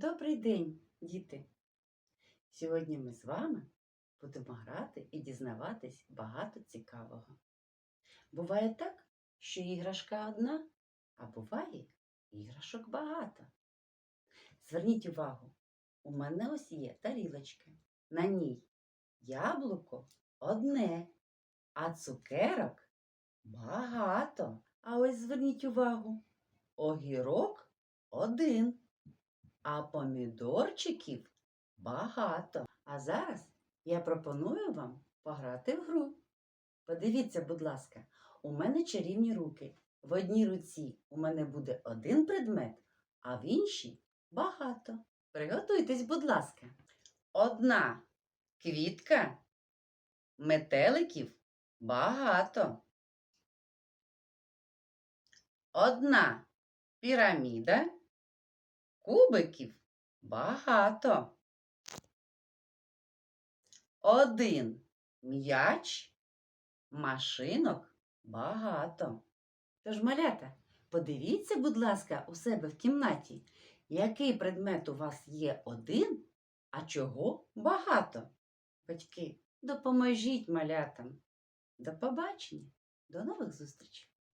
Добрий день, діти! Сьогодні ми з вами будемо грати і дізнаватись багато цікавого. Буває так, що іграшка одна, а буває іграшок багато. Зверніть увагу, у мене ось є тарілочка. На ній яблуко одне, а цукерок багато. А ось зверніть увагу, огірок один а помідорчиків багато. А зараз я пропоную вам пограти в гру. Подивіться, будь ласка, у мене чарівні руки. В одній руці у мене буде один предмет, а в іншій багато. Приготуйтесь, будь ласка. Одна квітка, метеликів багато. Одна піраміда. Кубиків багато. Один м'яч, машинок багато. Тож, малята, подивіться, будь ласка, у себе в кімнаті, який предмет у вас є один, а чого багато. Батьки, допоможіть малятам. До побачення, до нових зустрічей!